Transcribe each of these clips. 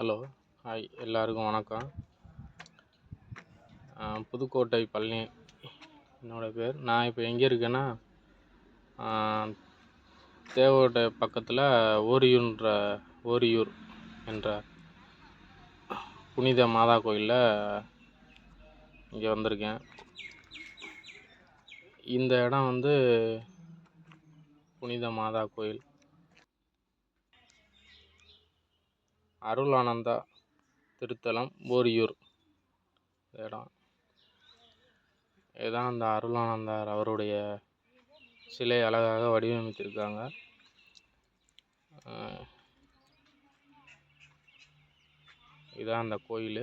Hello hi. எல்லாருக்கும் வணக்கம். புதுக்கோட்டை பழனி என்னோடய பேர். நான் இப்போ எங்கே இருக்கேன்னா தேவகோட்டை பக்கத்தில் ஓரியூர்ன்ற ஓரியூர் என்ற புனித மாதா கோயிலில் இங்கே வந்திருக்கேன். இந்த இடம் வந்து புனித மாதா கோயில். அருளானந்தா திருத்தலம் போரியூர். இடம் இதுதான் அந்த அருளானந்தார் அவருடைய சிலை அழகாக வடிவமைத்திருக்காங்க. இதான் அந்த கோயில்.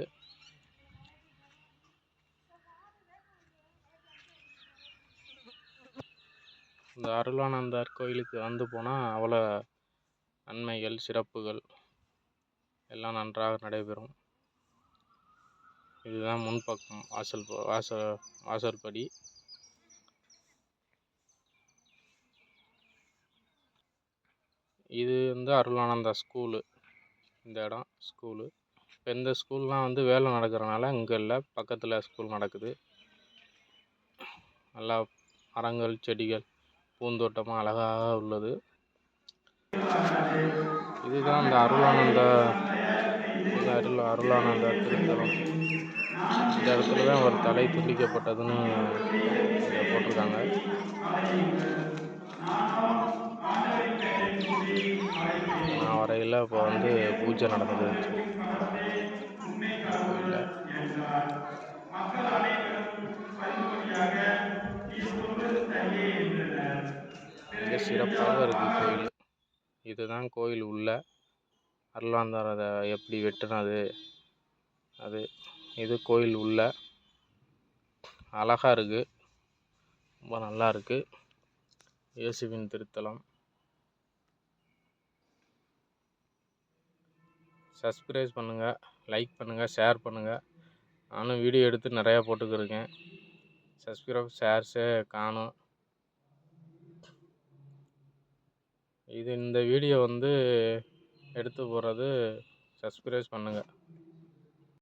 இந்த அருளானந்தார் கோயிலுக்கு வந்து போனால் அவ்வளோ நன்மைகள் சிறப்புகள். எல்லாம் நன்றாக நடைபெறும். இதுதான் முன்பக்கம் வாசல் வாசல் வாசற்படி இது வந்து அருளானந்தா ஸ்கூலு. இந்த இடம் ஸ்கூலு. இப்போ இந்த ஸ்கூல்லாம் வந்து வேலை நடக்கிறனால இங்கே இல்லை பக்கத்தில் ஸ்கூல் நடக்குது. நல்லா மரங்கள் செடிகள் பூந்தோட்டமாக அழகாக உள்ளது. இதுதான் இந்த அருளானந்தா அருளான அந்த திருத்தலம் இந்த இடத்துல தான் ஒரு தலை துண்டிக்கப்பட்டதுன்னு போட்டிருக்காங்க. நான் வரையில் இப்போ வந்து பூஜை நடந்தது. மிக சிறப்பாக இருக்குது கோயில். இதுதான் கோயில் உள்ள அருளாந்தார் அதை எப்படி வெட்டினது? அது இது கோயில் உள்ள அழகாக இருக்குது ரொம்ப நல்லா இருக்குது இயேசுவின் திருத்தலம். சப்ஸ்கிரைப் பண்ணுங்கள் லைக் பண்ணுங்கள் ஷேர் பண்ணுங்கள் நானும் வீடியோ எடுத்து நிறையா போட்டுக்கிருக்கேன். சப்ஸ்கிரைப் ஷேர்ஸே காணும். இது இந்த வீடியோ வந்து எடுத்து போடுறது சஸ்பிரைஸ் பண்ணுங்கள்